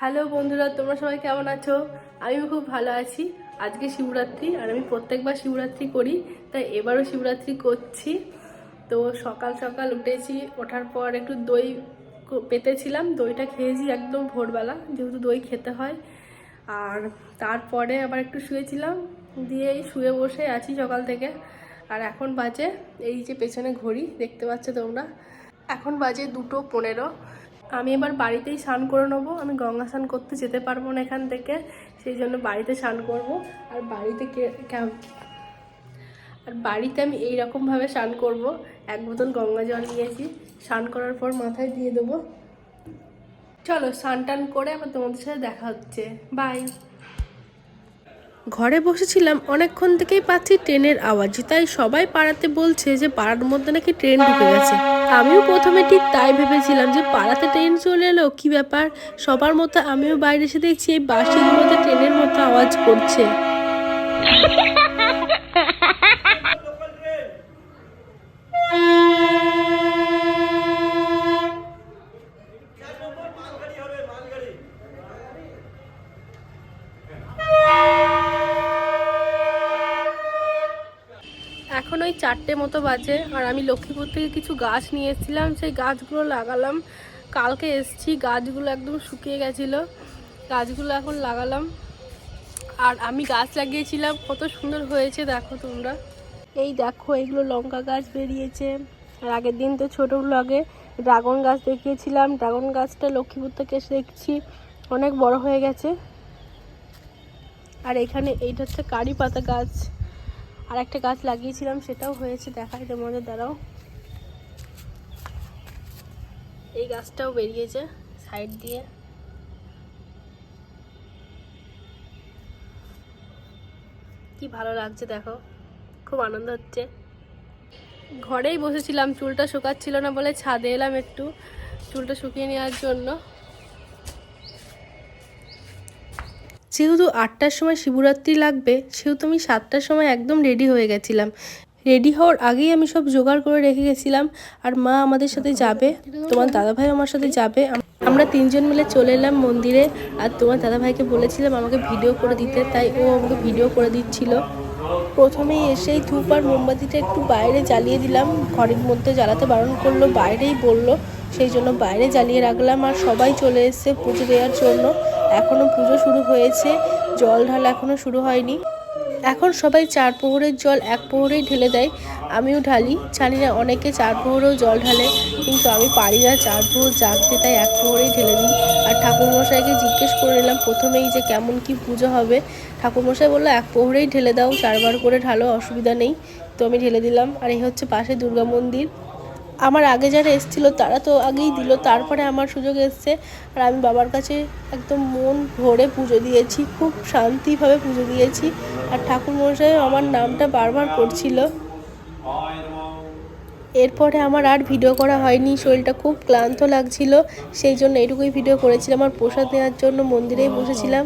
Hello বন্ধুরা, তোমরা সবাই কেমন আছো? আমিও খুব ভালো আছি। আজকে শিবরাত্রি আর আমি প্রত্যেকবার শিবরাত্রি করি, তাই এবারও শিবরাত্রি করছি। তো সকাল সকাল উঠেছি, ওঠার পর একটু দই পেতেছিলাম, দইটা খেয়েছি একদম ভোরবেলা, যেহেতু দই খেতে হয়। আর তারপরে আবার একটু শুয়েছিলাম দিয়ে শুয়ে বসে আছি সকাল থেকে। আর এখন বাজে, এই যে পেছনে ঘড়ি, দেখতে পাচ্ছ তোমরা? এখন বাজে দুটো পনেরো। আমি এবার বাড়িতেই স্নান করে নেব। আমি গঙ্গা স্নান করতে যেতে পারব না এখান থেকে, সেই জন্য বাড়িতে স্নান করব। আর বাড়িতে আর বাড়িতে আমি এই রকমভাবে স্নান করব। এক বোতল গঙ্গা জল নিয়েছি, স্নান করার পর মাথায় দিয়ে দেবো। চলো স্নান টান করে আবার তোমাদের সাথে দেখা হচ্ছে। বাই ঘরে বসেছিলাম, অনেকক্ষণ থেকেই পাচ্ছি ট্রেনের আওয়াজ তাই সবাই পাড়াতে বলছে যে পাড়ার মধ্যে নাকি ট্রেন ঢুকে গেছে। আমিও প্রথমে ঠিক তাই ভেবেছিলাম যে পাড়াতে ট্রেন চলে এলো, কী ব্যাপার? সবার মতো আমিও বাইরে এসে দেখছি এই বাসের মধ্যে ট্রেনের মতো আওয়াজ করছে। এখন ওই চারটে মতো বাজে, আর আমি লক্ষ্মীপুর থেকে কিছু গাছ নিয়ে এসেছিলাম, সেই গাছগুলো লাগালাম। কালকে এসছি, গাছগুলো একদম শুকিয়ে গেছিল। গাছগুলো এখন লাগালাম। আর আমি গাছ লাগিয়েছিলাম, কত সুন্দর হয়েছে, দেখো তোমরা। এই দেখো, এগুলো লঙ্কা গাছ বেরিয়েছে। আর আগের দিন তো ছোটো আগে ড্রাগন গাছ দেখিয়েছিলাম। ড্রাগন গাছটা লক্ষ্মীপুর থেকে এসে দেখছি, অনেক বড় হয়ে গেছে। আর এখানে এইটা হচ্ছে কারি পাতা গাছ। আর একটা গাছ লাগিয়েছিলাম, সেটাও হয়েছে। দেখাই তোমাদের দ্বারাও এই গাছটাও বেরিয়েছে সাইড দিয়ে। কি ভালো লাগছে, দেখো। খুব আনন্দ হচ্ছে। ঘরেই বসেছিলাম, চুলটা শুকাচ্ছিল না বলে ছাদে এলাম একটু, চুলটা শুকিয়ে নেওয়ার জন্য। যেহেতু আটটার সময় শিবরাত্রি লাগবে, সেহেতু আমি সাতটার সময় একদম রেডি হয়ে গেছিলাম। রেডি হওয়ার আগেই আমি সব জোগাড় করে রেখে গেছিলাম। আর মা আমাদের সাথে যাবে, তোমার দাদাভাই আমার সাথে যাবে। আমরা তিনজন মিলে চলে এলাম মন্দিরে, আর তোমার দাদাভাইকে বলেছিলাম আমাকে ভিডিও করে দিতে, তাই ও আমাকে ভিডিও করে দিচ্ছিল। প্রথমেই এসেই ধূপ আর মোমবাতিটা একটু বাইরে জ্বালিয়ে দিলাম। ঘরের মধ্যে জ্বালাতে বারণ করল, বাইরেই বলল, সেই জন্য বাইরে জ্বালিয়ে রাখলাম। আর সবাই চলে এসেছে পুজো দেওয়ার জন্য। এখনও পুজো শুরু হয়েছে, জল ঢালা এখনও শুরু হয়নি। এখন সবাই চার প্রহরের জল এক প্রহরেই ঢেলে দেয়, আমিও ঢালি। জানি না অনেকে চার প্রহরেও জল ঢালে, কিন্তু আমি পারি না চার প্রহর জাগতে, তাই এক প্রহরেই ঢেলে দিই। আর ঠাকুরমশাইকে জিজ্ঞেস করে নিলাম প্রথমেই যে কেমন কি পুজো হবে। ঠাকুরমশাই বলল, এক প্রহরেই ঢেলে দাও, চারবার করে ঢালো, অসুবিধা নেই। তো আমি ঢেলে দিলাম। আর এই হচ্ছে পাশে দুর্গা মন্দির। আমার আগে যারা এসেছিল, তারা তো আগেই দিল, তারপরে আমার সুযোগ এসছে। আর আমি বাবার কাছে একদম মন ভরে পুজো দিয়েছি, খুব শান্তিভাবে পুজো দিয়েছি। আর ঠাকুর মশাই আমার নামটা বারবার করছিল। এরপরে আমার আর ভিডিও করা হয়নি, শরীরটা খুব ক্লান্ত লাগছিল, সেই জন্য এইটুকুই ভিডিও করেছিলাম। আর প্রসাদ নেওয়ার জন্য মন্দিরেই বসেছিলাম।